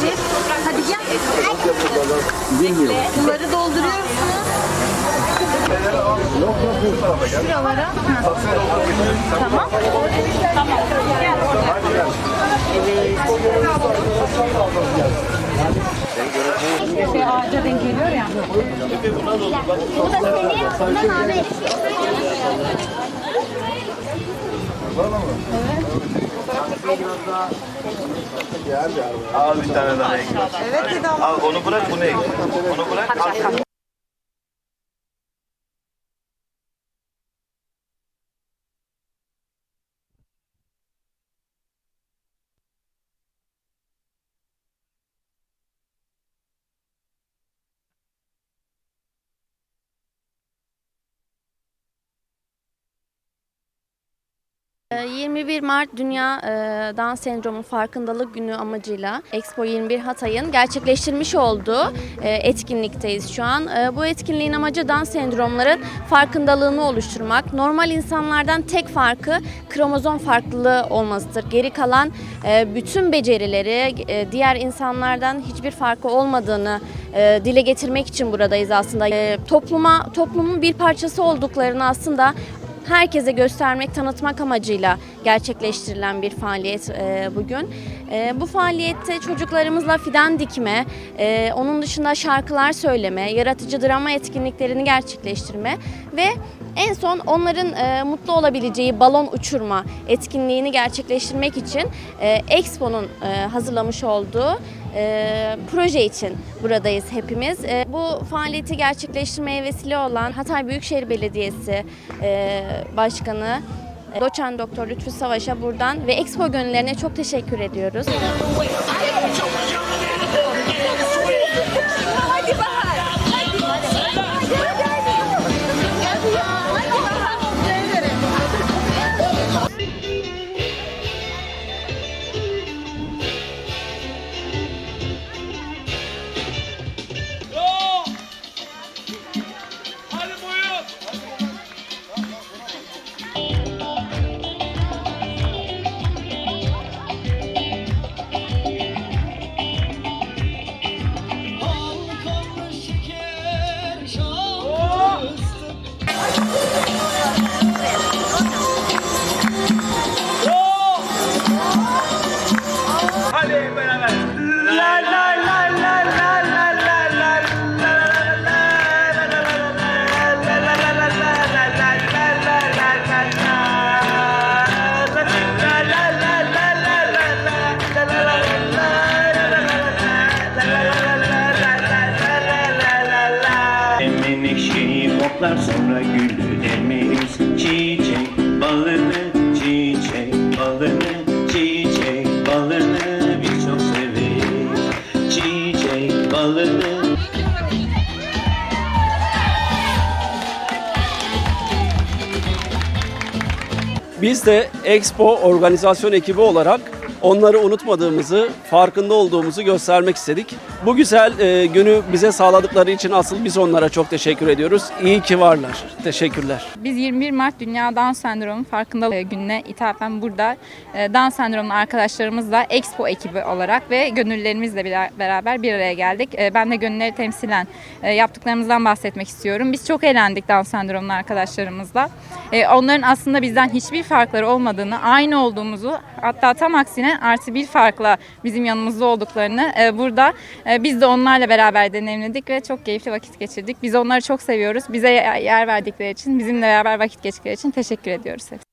Hayır. Hadi gel. Bilmiyorum. Bunları dolduruyorsunuz. Yok yok yok. Şuralara. Hı. Tamam. Tamam. Gel oraya. Evet. Şey ağaca denk geliyor ya. Bu da senin. Bundan abi. Evet. Al bir tane daha. Evet dedi ama. Al onu bırak bunu ek. Onu bırak. al. 21 Mart Dünya e, Down Sendromu Farkındalık Günü amacıyla Expo 21 Hatay'ın gerçekleştirmiş olduğu e, etkinlikteyiz şu an. E, Bu etkinliğin amacı Down sendromların farkındalığını oluşturmak. Normal insanlardan tek farkı kromozom farklılığı olmasıdır. Geri kalan bütün becerileri diğer insanlardan hiçbir farkı olmadığını dile getirmek için buradayız aslında. Topluma toplumun bir parçası olduklarını aslında herkese göstermek, tanıtmak amacıyla gerçekleştirilen bir faaliyet e, bugün. E, bu faaliyette çocuklarımızla fidan dikme, e, onun dışında şarkılar söyleme, yaratıcı drama etkinliklerini gerçekleştirme ve en son onların e, mutlu olabileceği balon uçurma etkinliğini gerçekleştirmek için e, Expo'nun e, hazırlamış olduğu e, proje için buradayız hepimiz. E, bu faaliyeti gerçekleştirmeye vesile olan Hatay Büyükşehir Belediyesi e, Başkanı Doçent Doktor Lütfü Savaş'a buradan ve Expo gönüllerine çok teşekkür ediyoruz. Menekşeyi koklar sonra gülü emeriz Çiçek balını, çiçek balını Çiçek balını biz çok severiz. Çiçek balını. Biz de Expo organizasyon ekibi olarak onları unutmadığımızı, farkında olduğumuzu göstermek istedik. Bu güzel e, günü bize sağladıkları için asıl biz onlara çok teşekkür ediyoruz. İyi ki varlar. Teşekkürler. Biz 21 Mart Dünya Down Sendromu Farkındalığı Günü'ne ithafen burada e, Down Sendromlu arkadaşlarımızla Expo ekibi olarak ve gönüllerimizle bera- beraber bir araya geldik. E, Ben de gönülleri temsilen e, yaptıklarımızdan bahsetmek istiyorum. Biz çok eğlendik Down Sendromlu arkadaşlarımızla. E, Onların aslında bizden hiçbir farkları olmadığını, aynı olduğumuzu hatta tam aksine artı bir farkla bizim yanımızda olduklarını e, burada e, biz de onlarla beraber deneyimledik ve çok keyifli vakit geçirdik. Biz onları çok seviyoruz. Bize yer verdikleri için, bizimle beraber vakit geçtikleri için teşekkür ediyoruz hepsine.